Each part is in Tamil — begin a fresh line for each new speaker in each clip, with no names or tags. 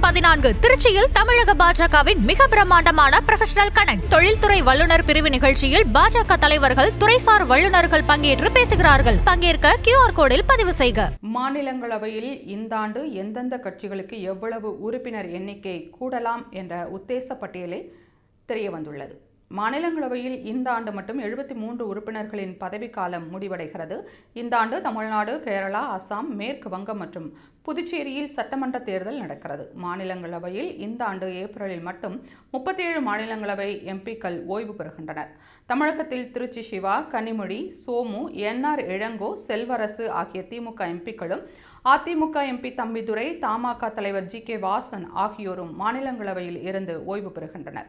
பதினான்கு திருச்சியில் தமிழக பாஜகவின் மிக பிரம்மாண்டமான ப்ரொஃபஷனல் கனெக்ட் தொழில்துறை வல்லுநர் பிரிவு நிகழ்ச்சியில் பாஜக தலைவர்கள் துறைசார் வல்லுநர்கள் பங்கேற்று பேசுகிறார்கள். பங்கேற்க கியூஆர் கோடில் பதிவு செய்க.
மாநிலங்களவையில் இந்த ஆண்டு எந்தெந்த கட்சிகளுக்கு எவ்வளவு உறுப்பினர் எண்ணிக்கை கூடலாம் என்ற உத்தேச பட்டியலை தெரிய வந்துள்ளது. மாநிலங்களவையில் இந்த ஆண்டு மட்டும் எழுபத்தி மூன்று உறுப்பினர்களின் பதவிக்காலம் முடிவடைகிறது. இந்த ஆண்டு தமிழ்நாடு கேரளா அசாம் மேற்கு வங்கம் மற்றும் புதுச்சேரியில் சட்டமன்ற தேர்தல் நடக்கிறது. மாநிலங்களவையில் இந்த ஆண்டு ஏப்ரலில் மட்டும் முப்பத்தி ஏழு மாநிலங்களவை எம்பிக்கள் ஓய்வு பெறுகின்றனர். தமிழகத்தில் திருச்சி சிவா கனிமொழி சோமு என்ஆர் இளங்கோ செல்வரசு ஆகிய திமுக எம்பிக்களும் அதிமுக எம்பி தம்பிதுரை தமாக தலைவர் ஜி கே வாசன் ஆகியோரும் மாநிலங்களவையில் இருந்து ஓய்வு பெறுகின்றனர்.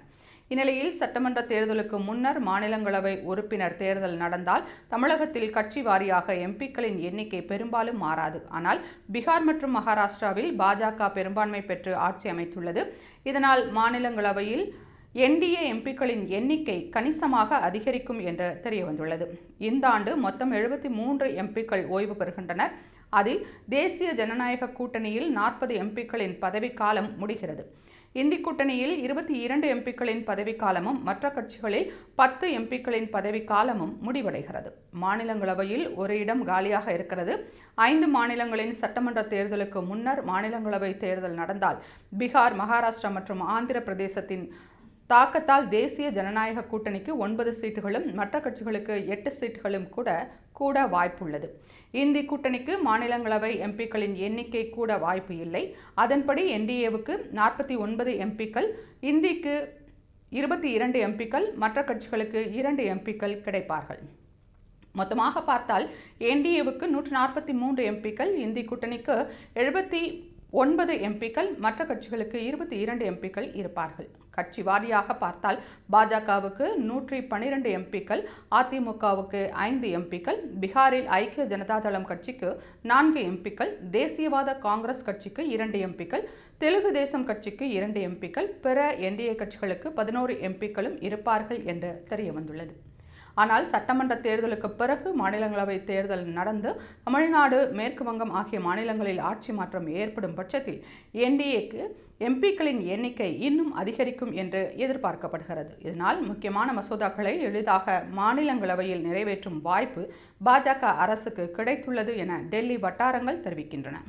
இந்நிலையில் சட்டமன்ற தேர்தலுக்கு முன்னர் மாநிலங்களவை உறுப்பினர் தேர்தல் நடந்தால் தமிழகத்தில் கட்சி வாரியாக எம்பிக்களின் எண்ணிக்கை பெரும்பாலும் மாறாது. ஆனால் பீகார் மற்றும் மகாராஷ்டிராவில் பாஜக பெரும்பான்மை பெற்று ஆட்சி அமைத்துள்ளது. இதனால் மாநிலங்களவையில் என்டிஏ எம்பிக்களின் எண்ணிக்கை கணிசமாக அதிகரிக்கும் என்று தெரிய வந்துள்ளது இந்த ஆண்டு மொத்தம் எழுபத்தி மூன்று எம்பிக்கள் ஓய்வு பெறுகின்றனர். அதில் தேசிய ஜனநாயக கூட்டணியில் நாற்பது எம்பிக்களின் பதவிக்காலம் முடிகிறது. இந்தி கூட்டணியில் இருபத்தி இரண்டு எம்பிக்களின் பதவிக்காலமும் மற்ற கட்சிகளில் பத்து எம்பிக்களின் பதவிக்காலமும் முடிவடைகிறது. மாநிலங்களவையில் ஒரு இடம் காலியாக இருக்கிறது. ஐந்து மாநிலங்களின் சட்டமன்ற தேர்தலுக்கு முன்னர் மாநிலங்களவை தேர்தல் நடந்தால் பீகார் மகாராஷ்டிரா மற்றும் ஆந்திர பிரதேசத்தின் தாக்கத்தால் தேசிய ஜனநாயக கூட்டணிக்கு ஒன்பது சீட்டுகளும் மற்ற கட்சிகளுக்கு எட்டு சீட்டுகளும் கூட கூட வாய்ப்புள்ளது. இந்தி கூட்டணிக்கு மாநிலங்களவை எம்பிக்களின் எண்ணிக்கை கூட வாய்ப்பு இல்லை. அதன்படி என்டிஏவுக்கு நாற்பத்தி ஒன்பது எம்பிக்கள் இந்திக்கு இருபத்தி இரண்டு எம்பிக்கள் மற்ற கட்சிகளுக்கு இரண்டு எம்பிக்கள் கிடைப்பார்கள். மொத்தமாக பார்த்தால் என்டிஏவுக்கு நூற்று நாற்பத்தி மூன்று எம்பிக்கள் இந்தி கூட்டணிக்கு எழுபத்தி ஒன்பது எம்பிக்கள் மற்ற கட்சிகளுக்கு இருபத்தி இரண்டு எம்பிக்கள் இருப்பார்கள். கட்சி வாரியாக பார்த்தால் பாஜகவுக்கு நூற்றி பன்னிரண்டு எம்பிக்கள் அதிமுகவுக்கு ஐந்து எம்பிக்கள் பீகாரில் ஐக்கிய ஜனதாதளம் கட்சிக்கு நான்கு எம்பிக்கள் தேசியவாத காங்கிரஸ் கட்சிக்கு இரண்டு எம்பிக்கள் தெலுங்கு தேசம் கட்சிக்கு இரண்டு எம்பிக்கள் பிற என்டிஏ கட்சிகளுக்கு பதினோரு எம்பிக்களும் இருப்பார்கள் என்று தெரிய வந்துள்ளது ஆனால் சட்டமன்ற தேர்தலுக்கு பிறகு மாநிலங்களவை தேர்தல் நடந்து தமிழ்நாடு மேற்கு வங்கம் ஆகிய மாநிலங்களில் ஆட்சி மாற்றம் ஏற்படும் பட்சத்தில் என்டிஏக்கு எம்பிக்களின் எண்ணிக்கை இன்னும் அதிகரிக்கும் என்று எதிர்பார்க்கப்படுகிறது. இதனால் முக்கியமான மசோதாக்களை எளிதாக மாநிலங்களவையில் நிறைவேற்றும் வாய்ப்பு பாஜக அரசுக்கு கிடைத்துள்ளது என டெல்லி வட்டாரங்கள் தெரிவிக்கின்றன.